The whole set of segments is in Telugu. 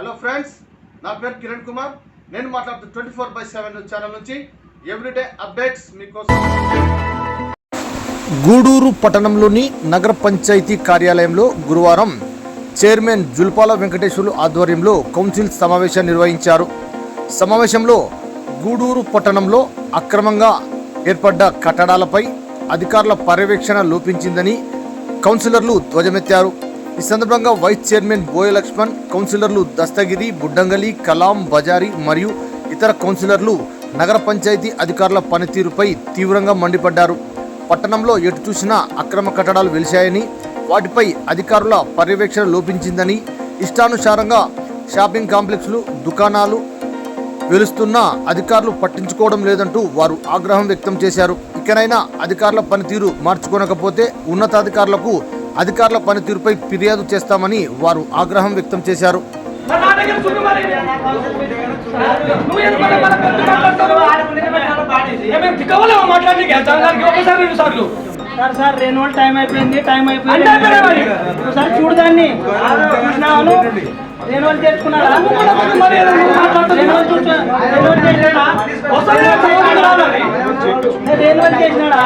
హలో ఫ్రెండ్స్ నా పేరు కిరణ్ కుమార్. నేను మాట్లాడుతూ twenty four by seven channel నుంచి ఎవ్రీడే అప్డేట్స్ మీకోసం. గూడూరు పట్టణంలోని నగర పంచాయతీ కార్యాలయంలో గురువారం చైర్మన్ జుల్పాల వెంకటేశ్వర్లు ఆధ్వర్యంలో కౌన్సిల్ సమావేశం నిర్వహించారు. సమావేశంలో గూడూరు పట్టణంలో అక్రమంగా ఏర్పడ్డ కట్టడాలపై అధికారుల పర్యవేక్షణ లోపించిందని కౌన్సిలర్లు ధ్వజమెత్తారు. ఈ సందర్భంగా వైస్ చైర్మన్ బోయ లక్ష్మణ్ కౌన్సిలర్లు దస్తగిరి బుడ్డంగలి కలాం బజారి మరియు ఇతర కౌన్సిలర్లు నగర పంచాయతీ అధికారుల పనితీరుపై తీవ్రంగా మండిపడ్డారు. పట్టణంలో ఎటు చూసినా అక్రమ కట్టడాలు వెలిశాయని వాటిపై అధికారుల పర్యవేక్షణ లోపించిందని ఇష్టానుసారంగా షాపింగ్ కాంప్లెక్స్లు దుకాణాలు వెలుస్తున్నా అధికారులు పట్టించుకోవడం లేదంటూ వారు ఆగ్రహం వ్యక్తం చేశారు. ఇకనైనా అధికారుల పనితీరు మార్చుకోనకపోతే ఉన్నతాధికారులకు అధికారుల పనితీరుపై ఫిర్యాదు చేస్తామని వారు ఆగ్రహం వ్యక్తం చేశారు. రెండు. సార్ టైం అయిపోయింది టైం అయిపోయింది. చేసినాడా?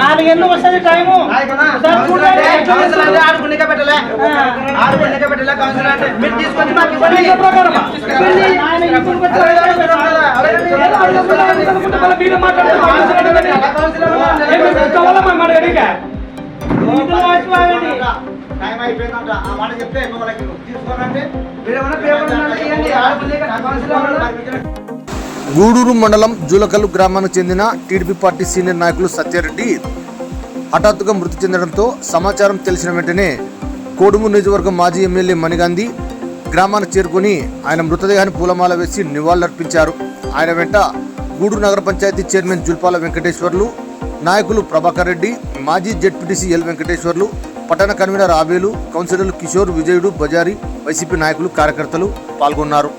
నాలుగేళ్ళు వస్తుంది టైము? ఆయన ఇప్పుడు వచ్చి అనుకుంటే మళ్ళీ మీరే మాట్లాడుతున్నారు. ఏమేం తిక్కవలా మరి మన ఎడిగా? వీధులు వాచిపోయాడండి. టైం అయిపోయిందంట. ఆ మాట చెప్తే వాళ్ళకి తీసుకోనంటే మీరేమన్నా పేపర్ ఇవ్వండి. ఆడపిల్లకి నా కౌన్సిలర్ గూడూరు మండలం జూలకల్లు గ్రామానికి చెందిన టీడీపీ పార్టీ సీనియర్ నాయకులు సత్యారెడ్డి హఠాత్తుగా మృతి చెందడంతో సమాచారం తెలిసిన వెంటనే కోడుమూరు నియోజకవర్గం మాజీ ఎమ్మెల్యే మణిగాంధీ గ్రామానికి చేరుకుని ఆయన మృతదేహాన్ని పూలమాల వేసి నివాళులర్పించారు. ఆయన వెంట గూడూరు నగర పంచాయతీ చైర్మన్ జుల్పాల వెంకటేశ్వర్లు నాయకులు ప్రభాకర్ రెడ్డి మాజీ జెడ్పీటీసీ ఎల్ వెంకటేశ్వర్లు పట్టణ కన్వీనర్ ఆబేలు కౌన్సిలర్లు కిషోర్ విజయుడు బజారి వైసీపీ నాయకులు కార్యకర్తలు పాల్గొన్నారు.